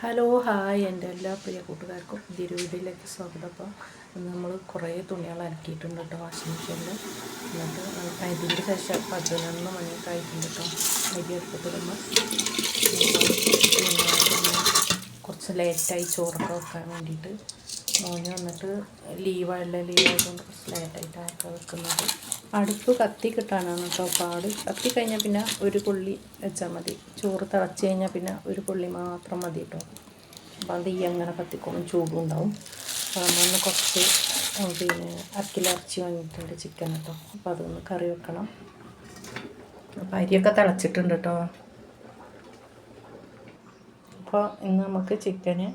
Hello hi എന്റെ എല്ലാ പ്രിയ കൂട്ടുകാർക്കും പുതിയൊരു വീഡിയോയിലേക്ക് സ്വാഗതം. അപ്പോൾ നമ്മൾ കുറേ തുണികൾ അലക്കിയിട്ടുണ്ട് കേട്ടോ വാഷിംഗ് മെഷീനിൽ. എന്നിട്ട് അതിന്റെ ശേഷം പതിനൊന്ന് മണിയൊക്കെ ആയിട്ടുണ്ട് കേട്ടോ അരി എടുത്തിടുമ്പോൾ കുറച്ച് ലേറ്റായി ചോറൊക്കെ വെക്കാൻ വേണ്ടിയിട്ട്. മോന് വന്നിട്ട് ലീവായുള്ള ലീവായതുകൊണ്ട് കുറച്ച് ലേറ്റായിട്ടാണ് വെക്കുന്നത്. അടുപ്പ് കത്തി കിട്ടാനാണ് കേട്ടോ പാട്. കത്തി കഴിഞ്ഞാൽ പിന്നെ ഒരു പുള്ളി വെച്ചാൽ മതി. ചോറ് തിളച്ച് കഴിഞ്ഞാൽ പിന്നെ ഒരു പുള്ളി മാത്രം മതി കേട്ടോ. അപ്പം അത് ഈ അങ്ങനെ കത്തിക്കോളും ചൂടും ഉണ്ടാവും. അപ്പോൾ നമ്മളൊന്ന് കുറച്ച് പിന്നെ അക്കിലിറച്ചി വാങ്ങിയിട്ടുണ്ട് ചിക്കൻ കേട്ടോ. അപ്പോൾ അതൊന്ന് കറി വെക്കണം. അപ്പോൾ അരിയൊക്കെ തിളച്ചിട്ടുണ്ട് കേട്ടോ. അപ്പോൾ ഇന്ന് നമുക്ക് ചിക്കന്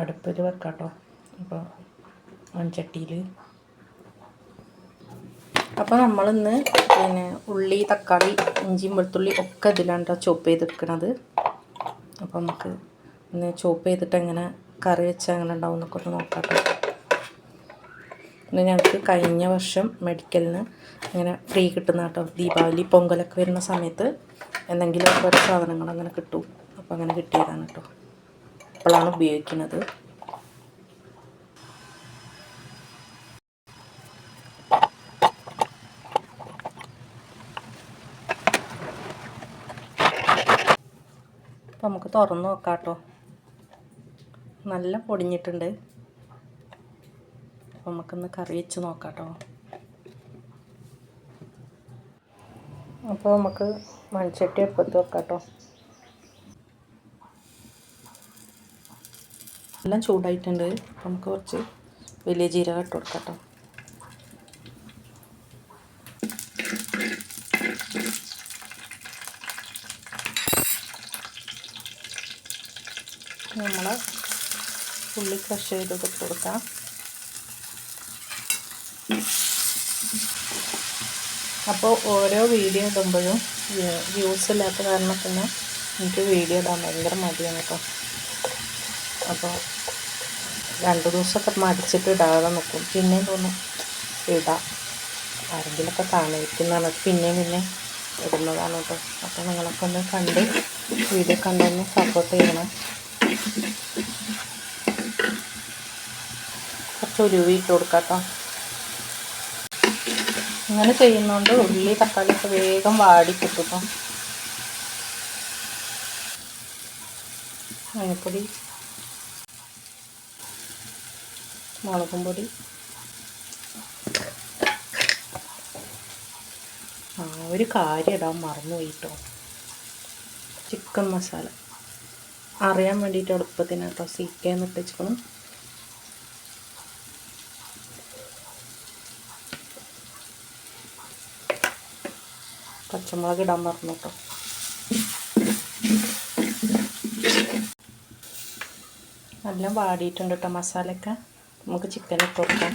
അടുപ്പിൽ വെക്കാം കേട്ടോ അപ്പോൾ മൺചട്ടിയിൽ അപ്പോൾ നമ്മളിന്ന് പിന്നെ ഉള്ളി തക്കാളി ഇഞ്ചിയും വെളുത്തുള്ളി ഒക്കെ ഇതിലാണ് ചോപ്പ് ചെയ്തെടുക്കണത് അപ്പോൾ നമുക്ക് ഇന്ന് ചോപ്പ് ചെയ്തിട്ട് എങ്ങനെ കറി വെച്ചാൽ അങ്ങനെ ഉണ്ടാവും എന്നൊക്കെ ഒന്ന് നോക്കാം പിന്നെ ഞങ്ങൾക്ക് കഴിഞ്ഞ വർഷം മെഡിക്കലിന് ഇങ്ങനെ ഫ്രീ കിട്ടുന്ന കേട്ടോ. ദീപാവലി പൊങ്കലൊക്കെ വരുന്ന സമയത്ത് എന്തെങ്കിലും ഓരോ സാധനങ്ങൾ അങ്ങനെ കിട്ടും. അപ്പോൾ അങ്ങനെ കിട്ടിയതാണ് കേട്ടോ. അപ്പോഴാണ് ഉപയോഗിക്കുന്നത് അപ്പോൾ നമുക്ക് തുറന്ന് നോക്കാം കേട്ടോ നല്ല പൊടിഞ്ഞിട്ടുണ്ട്. അപ്പോൾ നമുക്കൊന്ന് കറി വെച്ച് നോക്കാം കേട്ടോ അപ്പോൾ നമുക്ക് മൺചട്ടി അടുപ്പത്ത് വെക്കാം കേട്ടോ എല്ലാം ചൂടായിട്ടുണ്ട്. നമുക്ക് കുറച്ച് വലിയ ജീരകം ഇട്ട് കൊടുക്കാം കേട്ടോ നമ്മൾ ഉള്ളി ക്രഷ് ചെയ്ത് കൊടുക്കാം. അപ്പോൾ ഓരോ വീഡിയോ ഇടുമ്പോഴും വ്യൂസ് ഇല്ലാത്ത കാരണത്തിന് എനിക്ക് വീഡിയോ ഇടാൻ ഭയങ്കര മടിയാണ് കേട്ടോ. അപ്പോൾ രണ്ട് ദിവസമൊക്കെ മടിച്ചിട്ട് ഇടാതെ നോക്കും. പിന്നെ തോന്നും ഇടാം. ആരെങ്കിലുമൊക്കെ കാണിക്കുന്നതാണ് പിന്നെയും പിന്നെ ഇടുന്നതാണ് കേട്ടോ. അപ്പോൾ നിങ്ങളൊക്കെ ഒന്ന് കണ്ട് വീഡിയോ കണ്ടൊന്ന് സപ്പോർട്ട് ചെയ്യണം. കുറച്ച് ഉരുവി ഇട്ട് കൊടുക്കാം ഇങ്ങനെ ചെയ്യുന്നതുകൊണ്ട് ഉള്ളി തക്കാളിയൊക്കെ വേഗം വാടി കിട്ടും മഞ്ഞപ്പൊടി മുളകും പൊടി ആ ഒരു കാര്യം ഇടാൻ മറന്നുപോയിട്ടോ ചിക്കൻ മസാല. അറിയാൻ വേണ്ടിയിട്ട് എളുപ്പത്തിന് കേട്ടോ സീക്കേന്ന് ഇട്ടിച്ചിക്കണം പച്ചമുളക് ഇടാൻ പറഞ്ഞു കേട്ടോ. നല്ല വാടിയിട്ടുണ്ട് കേട്ടോ മസാലയൊക്കെ. നമുക്ക് ചിക്കൻ ഇട്ട് കൊടുക്കാം.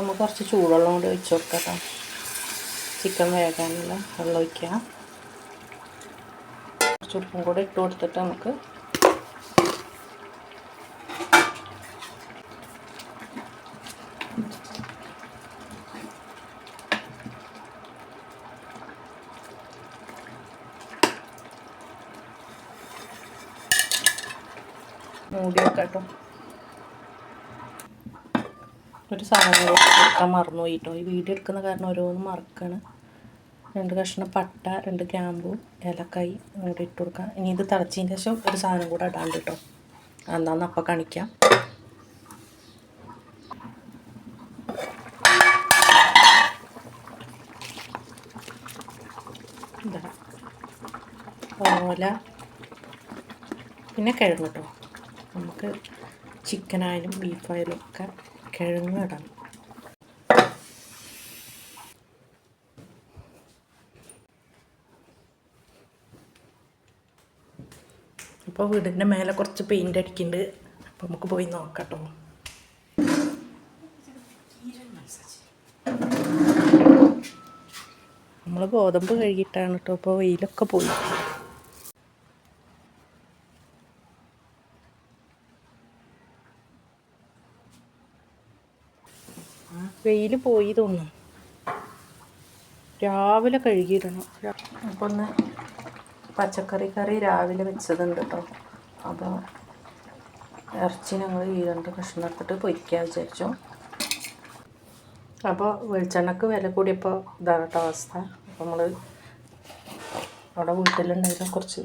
അപ്പോൾ നമുക്ക് കുറച്ച് ചൂടുവെള്ളം കൂടി ഒഴിച്ച് കൊടുക്കാം കേട്ടോ ചിക്കൻ വേകാനുള്ള വെള്ളം ഒഴിക്കാം കുറച്ച് ഉപ്പും കൂടി ഇട്ട് കൊടുത്തിട്ട് നമുക്ക് മൂടി വെക്കാം കേട്ടോ. ഒരു സാധനം എടുക്കാൻ മറന്നു പോയിട്ടോ ഈ വീഡിയോ എടുക്കുന്ന കാരണം ഓരോന്നും മറക്കാണ്. രണ്ട് കഷ്ണം പട്ട രണ്ട് ഗ്രാമ്പു ഏലക്കായി ഇവിടെ ഇട്ട് കൊടുക്കാം. ഇനി ഇത് തിളച്ചതിന് ശേഷം ഒരു സാധനം കൂടെ ഇടാണ്ട് കേട്ടോ. എന്താണെന്ന് അപ്പം കാണിക്കാം. ഓല. പിന്നെ കിഴങ്ങ് കേട്ടോ. നമുക്ക് ചിക്കനായാലും ബീഫായാലും ഒക്കെ കിഴങ്ങ് ഇടണം അപ്പോൾ വീടിന്റെ മേലെ കുറച്ച് പെയിന്റ് അടിക്കുന്നുണ്ട് അപ്പോൾ നമുക്ക് പോയി നോക്കാം നമ്മൾ ഗോതമ്പ് കഴുകിയിട്ടാണ് കേട്ടോ അപ്പോൾ വെയിലൊക്കെ പോയി. വെയിൽ പോയി തോന്നും രാവിലെ കഴുകിയിടണം. അപ്പോൾ ഒന്ന് പച്ചക്കറി കറി രാവിലെ വെച്ചതുണ്ട് കേട്ടോ അപ്പോൾ ഇറച്ചി ഞങ്ങൾ ഈ രണ്ട് കഷ്ണം എടുത്തിട്ട് പൊരിക്കാൻ വിചാരിച്ചു. അപ്പോൾ വെളിച്ചെണ്ണക്ക് വില കൂടിയപ്പോൾ ഇതാണ് കേട്ടോ അവസ്ഥ. അപ്പോൾ നമ്മൾ അവിടെ വീട്ടിലുണ്ടായിരുന്ന കുറച്ച്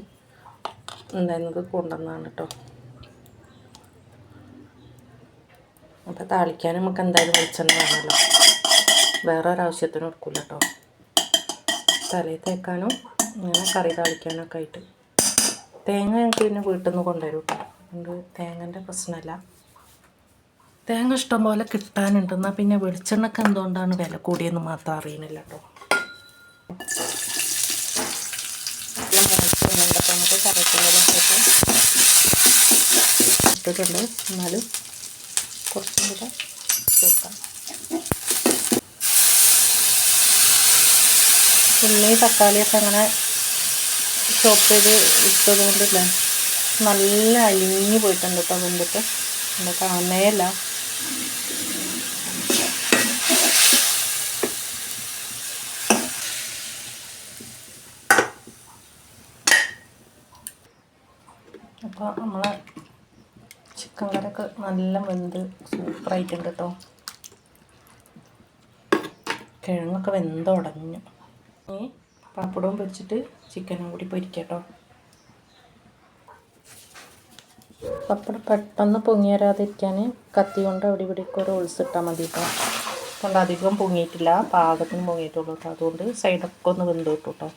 ഉണ്ടായിരുന്നത് കൊണ്ടുവന്നതാണ് കേട്ടോ അപ്പോൾ താളിക്കാൻ നമുക്ക് എന്തായാലും വെളിച്ചെണ്ണ വേണമല്ലോ. വേറെ ഒരാവശ്യത്തിനും എടുക്കില്ല കേട്ടോ തലയിൽ തേക്കാനും ഇങ്ങനെ കറി താളിക്കാനൊക്കെ ആയിട്ട്. തേങ്ങ ഞങ്ങൾക്ക് പിന്നെ വീട്ടിൽ നിന്ന് കൊണ്ടുവരും കേട്ടോ അതുകൊണ്ട് തേങ്ങന്റെ പ്രശ്നമല്ല തേങ്ങ ഇഷ്ടം പോലെ കിട്ടാനുണ്ട്. എന്നാൽ പിന്നെ വെളിച്ചെണ്ണക്ക് എന്തുകൊണ്ടാണ് വില കൂടിയെന്ന് മാത്രം അറിയണില്ല കേട്ടോ നമുക്ക് കറിവേപ്പിലൊക്കെ ഇട്ടിട്ടുണ്ട്. എന്നാലും കുറച്ചും കൂടെ ഉള്ളി തക്കാളിയൊക്കെ അങ്ങനെ ചോപ്പ് ചെയ്ത് ഇട്ടത് കൊണ്ടില്ലേ നല്ല അലിഞ്ഞു പോയിട്ടുണ്ട് കേട്ടോ വെന്തിട്ട് എന്റെ കാണേല അപ്പോൾ നമ്മളെ ചിക്കൻ കറിയൊക്കെ നല്ല വെന്ത് സൂപ്പറായിട്ടുണ്ട് കേട്ടോ കിഴങ്ങൊക്കെ വെന്തുടഞ്ഞു ഇനി പപ്പടവും പൊരിച്ചിട്ട് ചിക്കനും കൂടി പൊരിക്കട്ടോ കേട്ടോ പപ്പടം പെട്ടെന്ന് പൊങ്ങി വരാതിരിക്കാൻ കത്തി കൊണ്ട് അവിടെ ഇവിടേക്ക് ഒരു ഒളിച്ചിട്ടാൽ മതി കേട്ടോ കൊണ്ട് അധികം പൊങ്ങിയിട്ടില്ല പാകത്തിന് പൊങ്ങിയിട്ടുള്ളൂ കേട്ടോ അതുകൊണ്ട് സൈഡൊക്കെ ഒന്ന് വെന്ത് കിട്ടും കേട്ടോ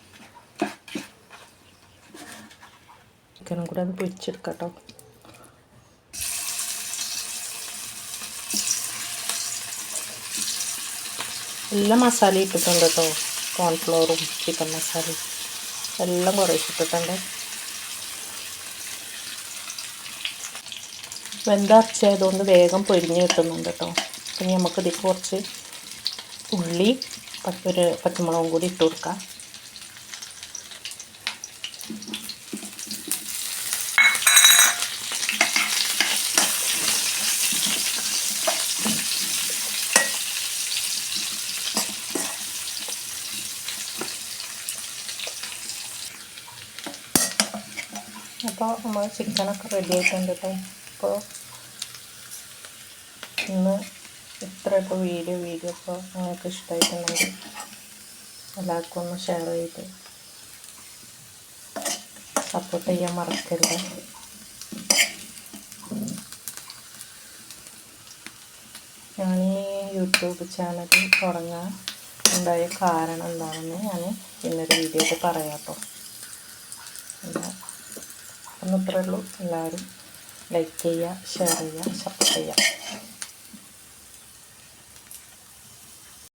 ചിക്കനും കൂടെ അത് പൊരിച്ചെടുക്കാം കേട്ടോ എല്ലാ മസാല ഇട്ടിട്ടുണ്ട് കേട്ടോ. കോൺഫ്ലോറും ചിക്കൻ മസാലയും എല്ലാം കുറേശ്ശെ ഇട്ടിട്ടുണ്ട്. വെന്തറച്ചായതുകൊണ്ട് വേഗം പൊരിഞ്ഞ് കിട്ടുന്നുണ്ട് കേട്ടോ. ഇനി നമുക്കിതിൽ കുറച്ച് ഉള്ളി ഒരു പച്ചമുളകും കൂടി ഇട്ട് കൊടുക്കാം. അപ്പോൾ നമ്മൾ ചിക്കനൊക്കെ റെഡി ആയിട്ടുണ്ട് കേട്ടോ അപ്പോൾ ഇന്ന് ഇത്ര ഇപ്പോൾ വീഡിയോ വീഡിയോ ഇപ്പോൾ നിങ്ങൾക്ക് ഇഷ്ടമായിട്ടുണ്ടെങ്കിൽ എല്ലാവർക്കും ഒന്ന് ഷെയർ ചെയ്ത് സപ്പോർട്ട് ചെയ്യാൻ മറക്കരുത്. ഞാൻ ഈ യൂട്യൂബ് ചാനൽ തുടങ്ങാൻ ഉണ്ടായ കാരണം എന്താണെന്ന് ഞാൻ ഇന്നൊരു വീഡിയോയിൽ പറയാം കേട്ടോ ഒന്നിത്രേ ഉള്ളൂ എല്ലാവരും ലൈക്ക് ചെയ്യുക ഷെയർ ചെയ്യുക സപ്പോർട്ട് ചെയ്യുക